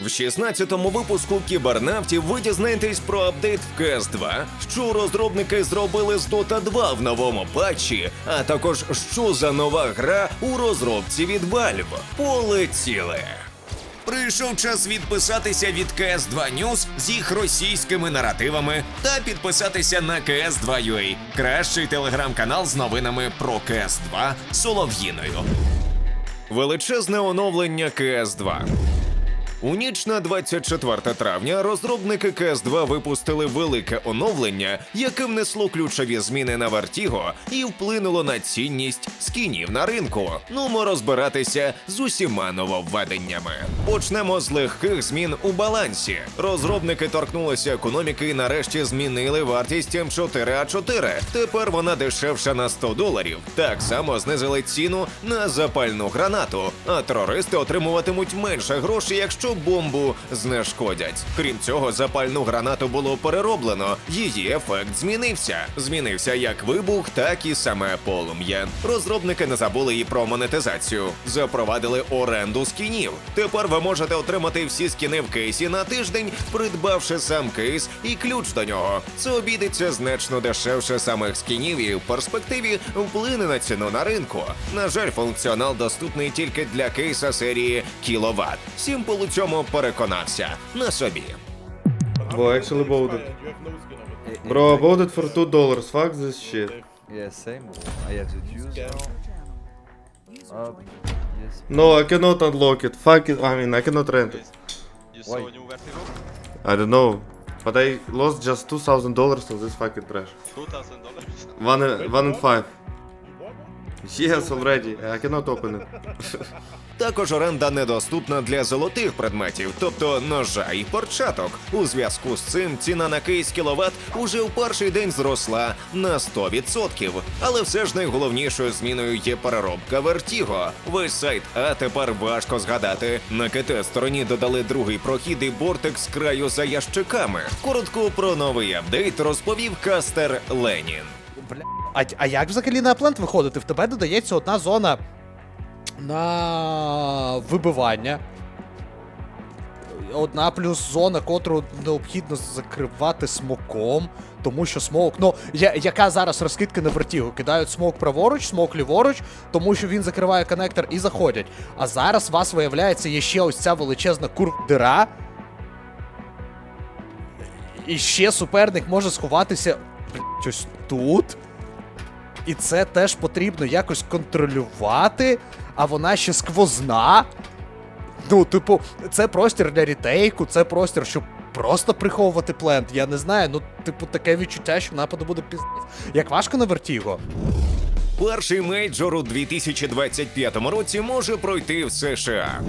В 16-му випуску кібернавтів ви дізнаєтесь про апдейт в CS2, що розробники зробили з Dota 2 в новому патчі, а також що за нова гра у розробці від Valve. Полетіли! Прийшов час відписатися від CS2 News з їх російськими наративами та підписатися на CS2UA, кращий телеграм-канал з новинами про CS2 Солов'їною. Величезне оновлення CS2. У ніч на 24 травня розробники CS2 випустили велике оновлення, яке внесло ключові зміни на Vertigo і вплинуло на цінність скінів на ринку. Нумо розбиратися з усіма нововведеннями. Почнемо з легких змін у балансі. Розробники торкнулися економіки і нарешті змінили вартість М4А4. Тепер вона дешевша на 100 доларів. Так само знизили ціну на запальну гранату, а терористи отримуватимуть менше грошей, якщо бомбу знешкодять. Крім цього, запальну гранату було перероблено. Її ефект змінився. Змінився як вибух, так і саме полум'я. Розробники не забули і про монетизацію. Запровадили оренду скінів. Тепер ви можете отримати всі скіни в кейсі на тиждень, придбавши сам кейс і ключ до нього. Це обійдеться значно дешевше самих скінів і в перспективі вплине на ціну на ринку. На жаль, функціонал доступний тільки для кейса серії Кіловат. Сімпл у цьому переконався на собі. Bro, actually it. Bro, I bought it for two dollars. Fuck this shit. Yeah, same. I have to choose now. Up. Yes. No, I cannot unlock it. Fuck it. I mean, I cannot rent it. You Why? saw new Vertigo? I don't know. But I lost just two thousand dollars on this fucking trash. Two thousand dollars. One, one and five. Yes, already. I cannot open it. Також оренда недоступна для золотих предметів, тобто ножа і перчаток. У зв'язку з цим ціна на кейс кіловат уже в перший день зросла на 100%. Але все ж найголовнішою зміною є переробка Vertigo. Весь сайт А тепер важко згадати. На КТ стороні додали другий прохід і бортик з краю за ящиками. Коротко про новий апдейт розповів кастер Ленін. А, а як взагалі на аплент виходити? В тебе додається одна зона на вибивання. Одна плюс зона, котру необхідно закривати смоком, тому що смок. Ну, я, яка зараз розкидка на вертігу? Кидають смок праворуч, смок ліворуч, тому що він закриває коннектор і заходять. А зараз у вас виявляється є ще ось ця величезна курдира. І ще суперник може сховатися ось тут. І це теж потрібно якось контролювати, а вона ще сквозна. Ну, типу, це простір для рітейку, це простір, щоб просто приховувати плент. Я не знаю, ну, типу, таке відчуття, що нападу буде піздець. Як важко на вертіго? Перший мейджор у 2025 році може пройти в США.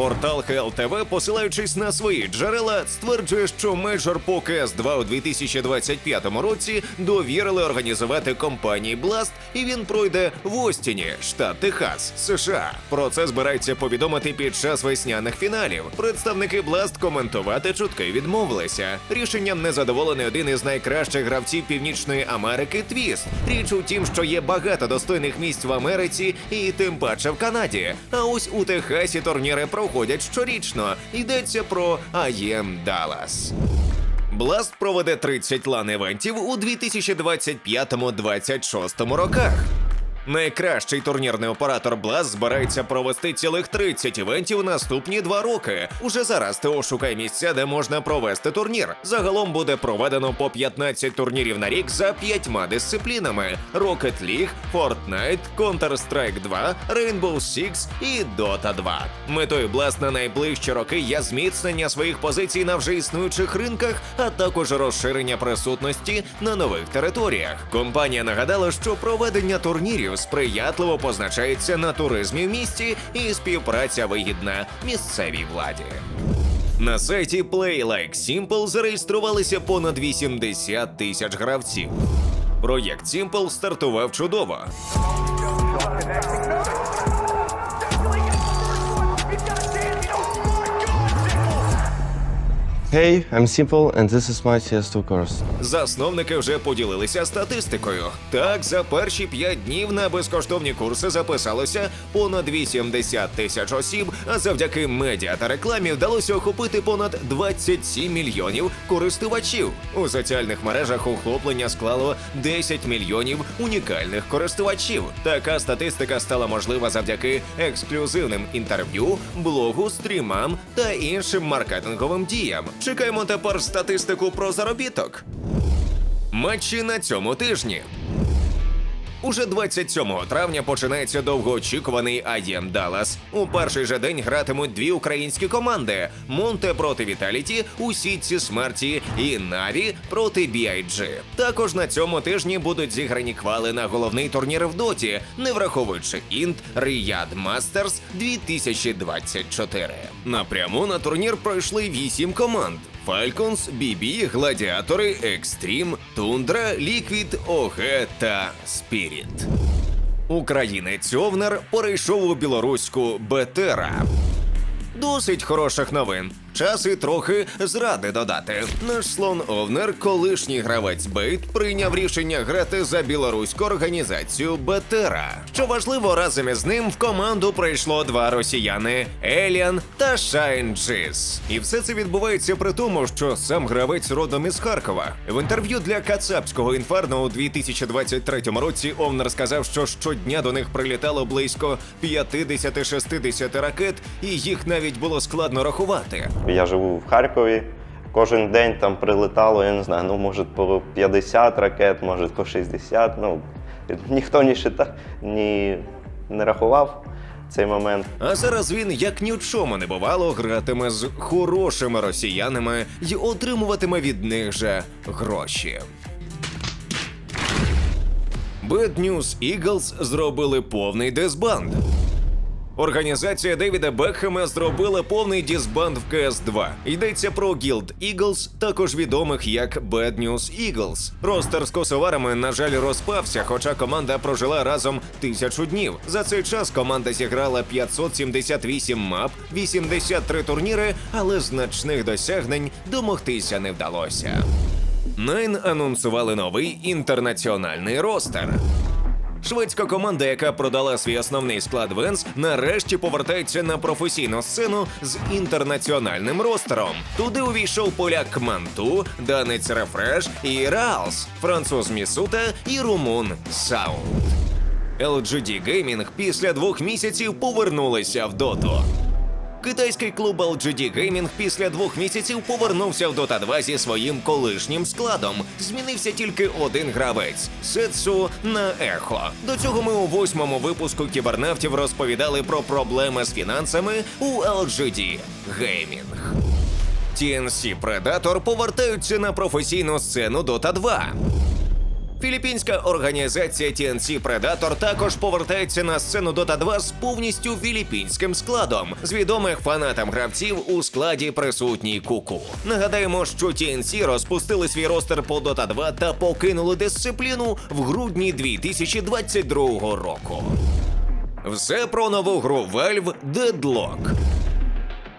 Портал HLTV, посилаючись на свої джерела, стверджує, що мейджор по CS2 у 2025 році довірили організувати компанії Blast, і він пройде в Остіні, штат Техас, США. Про це збираються повідомити під час весняних фіналів. Представники Blast коментувати чутки відмовилися. Рішенням незадоволений один із найкращих гравців Північної Америки Твіст. Річ у тім, що є багато достойних місць в Америці і тим паче в Канаді. А ось у Техасі турніри проходять щорічно. Йдеться про АЄМ Даллас. Бласт проведе 30 лан-евентів у 2025-26 роках. Найкращий турнірний оператор Blast збирається провести цілих 30 івентів наступні два роки. Уже зараз ТО шукає місця, де можна провести турнір. Загалом буде проведено по 15 турнірів на рік за п'ятьма дисциплінами: Rocket League, Fortnite, Counter-Strike 2, Rainbow Six і Dota 2. Метою Blast на найближчі роки є зміцнення своїх позицій на вже існуючих ринках, а також розширення присутності на нових територіях. Компанія нагадала, що проведення турнірів сприятливо позначається на туризмі в місті і співпраця вигідна місцевій владі. На сайті Play Like Simple зареєструвалися понад 80 тисяч гравців. Проєкт Simple стартував чудово. Hey, I'm Simple, and this is my CS2 course. Засновники вже поділилися статистикою. Так, за перші 5 днів на безкоштовні курси записалося понад 80 тисяч осіб, а завдяки медіа та рекламі вдалося охопити понад 27 мільйонів користувачів. У соціальних мережах охоплення склало 10 мільйонів унікальних користувачів. Така статистика стала можлива завдяки ексклюзивним інтерв'ю, блогу, стрімам та іншим маркетинговим діям. Чекаємо тепер статистику про заробіток. Матчі на цьому тижні. Уже 27 травня починається довгоочікуваний IEM Dallas. У перший же день гратимуть дві українські команди: Монте проти Віталіті у сітці смерті і Наві проти BIG. Також на цьому тижні будуть зіграні квали на головний турнір в доті, не враховуючи інт Riyadh Masters 2024. Напряму на турнір пройшли 8 команд. Falcons, BB, Гладіатори, Екстрім, Тундра, Ліквід, ОГ та Спіріт. Українець Овнер перейшов у білоруську Бетера. Досить хороших новин. Час і трохи зради додати. Наш слон Овнер, колишній гравець Бейт, прийняв рішення грати за білоруську організацію Бетера. Що важливо, разом із ним в команду прийшло два росіяни Еліан та Шайн Джис. І все це відбувається при тому, що сам гравець родом із Харкова. В інтерв'ю для Кацапського інферно у 2023 році Овнер сказав, що щодня до них прилітало близько 50-60 ракет, і їх навіть було складно рахувати. Я живу в Харкові. Кожен день там прилетало, я не знаю, ну може по 50 ракет, може по 60. Ну ніхто ні шита, ні не рахував цей момент. А зараз він, як ні в чому не бувало, гратиме з хорошими росіянами і отримуватиме від них же гроші. Bad News Eagles зробили повний дисбанд. Організація Девіда Бекхема зробила повний дисбанд в CS2. Йдеться про Guild Eagles, також відомих як Bad News Eagles. Ростер з косоварами, на жаль, розпався, хоча команда прожила разом тисячу днів. За цей час команда зіграла 578 мап, 83 турніри, але значних досягнень домогтися не вдалося. Найн анонсували новий інтернаціональний ростер. Шведська команда, яка продала свій основний склад Венс, нарешті повертається на професійну сцену з інтернаціональним ростером. Туди увійшов поляк Манту, данець Рефреш і Раалс, француз Місута і румун Сау. LGD Gaming після двох місяців повернулися в доту. Китайський клуб LGD Gaming після двох місяців повернувся в Dota 2 зі своїм колишнім складом. Змінився тільки один гравець Сетсу на ехо. До цього ми у восьмому випуску кібернавтів розповідали про проблеми з фінансами у LGD Gaming. TNC Predator повертаються на професійну сцену Dota 2. Філіппінська організація TNC Predator також повертається на сцену Dota 2 з повністю філіппінським складом. З відомих фанатам гравців у складі присутній Куку. Нагадаємо, що TNC розпустили свій ростер по Dota 2 та покинули дисципліну в грудні 2022 року. Все про нову гру Valve Deadlock.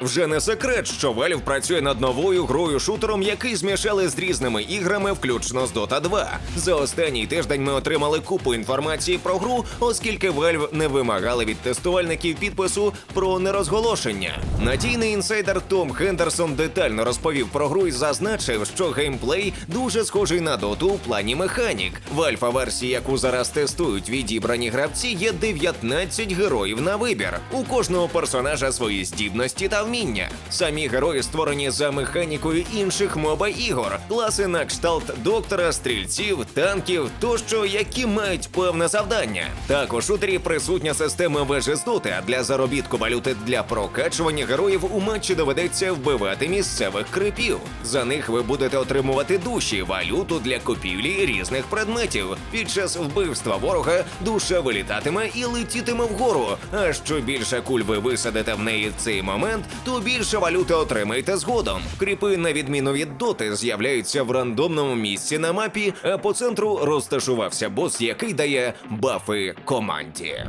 Вже не секрет, що Valve працює над новою грою шутером, який змішали з різними іграми, включно з Dota 2. За останній тиждень ми отримали купу інформації про гру, оскільки Valve не вимагали від тестувальників підпису про нерозголошення. Надійний інсайдер Том Хендерсон детально розповів про гру і зазначив, що геймплей дуже схожий на доту у плані механік. В альфа-версії, яку зараз тестують відібрані гравці, є 19 героїв на вибір. У кожного персонажа свої здібності та вміння. Самі герої створені за механікою інших моба ігор, класи на кшталт доктора, стрільців, танків тощо, які мають певне завдання. Також у шутері присутня система з а для заробітку валюти для прокачування героїв у матчі доведеться вбивати місцевих крипів. За них ви будете отримувати душі, валюту для купівлі різних предметів. Під час вбивства ворога душа вилітатиме і летітиме вгору. А що більше куль ви висадите в неї в цей момент, то більше валюти отримаєте згодом. Кріпи, на відміну від доти, з'являються в рандомному місці на мапі, а по центру розташувався бос, який дає бафи команді.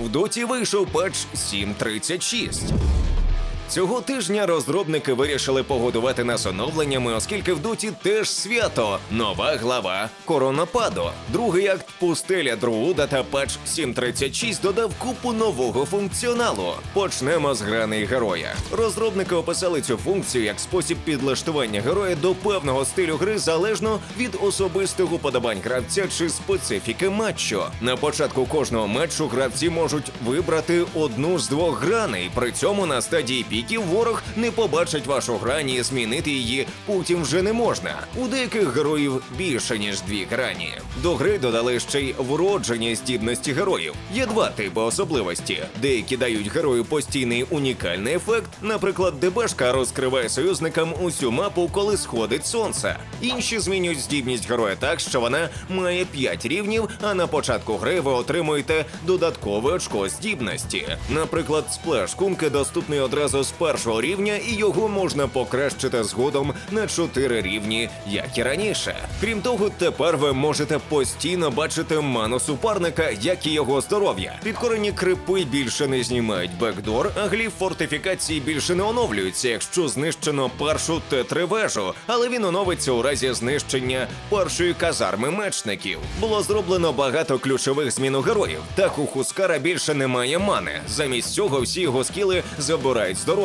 В доті вийшов патч 7.36. Цього тижня розробники вирішили погодувати нас оновленнями, оскільки в доті теж свято. Нова глава Коронападо. Другий акт пустеля Друуда та патч 7.36 додав купу нового функціоналу. Почнемо з грани героя. Розробники описали цю функцію як спосіб підлаштування героя до певного стилю гри залежно від особистих уподобань гравця чи специфіки матчу. На початку кожного матчу гравці можуть вибрати одну з двох граней. При цьому на стадії піків ворог не побачить вашу грані і змінити її потім вже не можна. У деяких героїв більше ніж дві грані. До гри додали ще й вроджені здібності героїв. Є два типи особливості. Деякі дають герою постійний унікальний ефект. Наприклад, ДБшка розкриває союзникам усю мапу, коли сходить сонце. Інші змінюють здібність героя так, що вона має 5 рівнів, а на початку гри ви отримуєте додаткове очко здібності. Наприклад, сплеш кумки доступний одразу першого рівня, і його можна покращити згодом на 4 рівні, як і раніше. Крім того, тепер ви можете постійно бачити ману суперника, як і його здоров'я. Підкорені крипи більше не знімають бекдор, а гліф фортифікації більше не оновлюються, якщо знищено першу Т3 вежу, але він оновиться у разі знищення першої казарми мечників. Було зроблено багато ключових змін у героїв. Так у Хускара більше немає мани. Замість цього всі його скіли забирають здоров'я.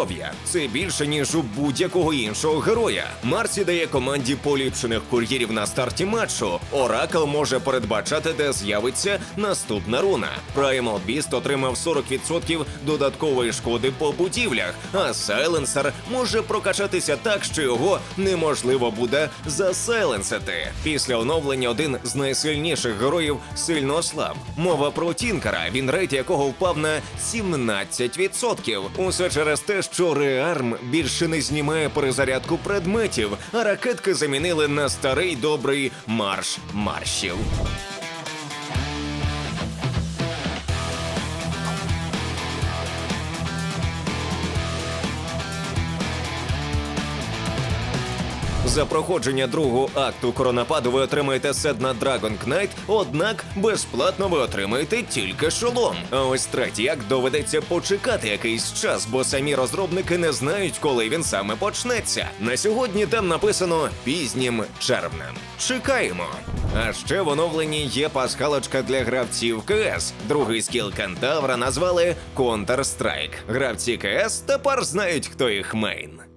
Це більше ніж у будь-якого іншого героя. Марсі дає команді поліпшених кур'єрів на старті матчу. Оракл може передбачати, де з'явиться наступна руна. Primal Beast отримав 40% додаткової шкоди по будівлях, а Сайленсер може прокачатися так, що його неможливо буде засайленсити. Після оновлення один з найсильніших героїв сильно ослаб. Мова про Тінкера, він рейд якого впав на 17%. Усе через те, що Реарм більше не знімає перезарядку предметів, а ракетки замінили на старий добрий марш маршів. За проходження другого акту коронападу ви отримаєте сет на Dragon Knight, однак безплатно ви отримаєте тільки шолом. А ось третій акт доведеться почекати якийсь час, бо самі розробники не знають, коли він саме почнеться. На сьогодні там написано пізнім червнем. Чекаємо. А ще в оновленні є пасхалочка для гравців КС. Другий скіл Кентавра назвали Counter-Strike. Гравці КС тепер знають, хто їх мейн.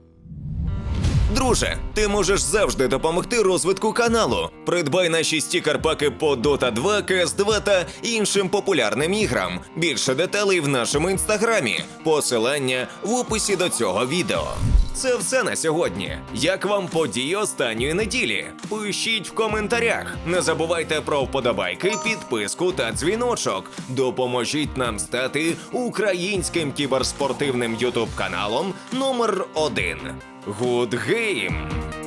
Друже, ти можеш завжди допомогти розвитку каналу. Придбай наші стікер-паки по Dota 2, CS 2 та іншим популярним іграм. Більше деталей в нашому інстаграмі. Посилання в описі до цього відео. Це все на сьогодні. Як вам події останньої неділі? Пишіть в коментарях. Не забувайте про вподобайки, підписку та дзвіночок. Допоможіть нам стати українським кіберспортивним ютуб каналом Good Game!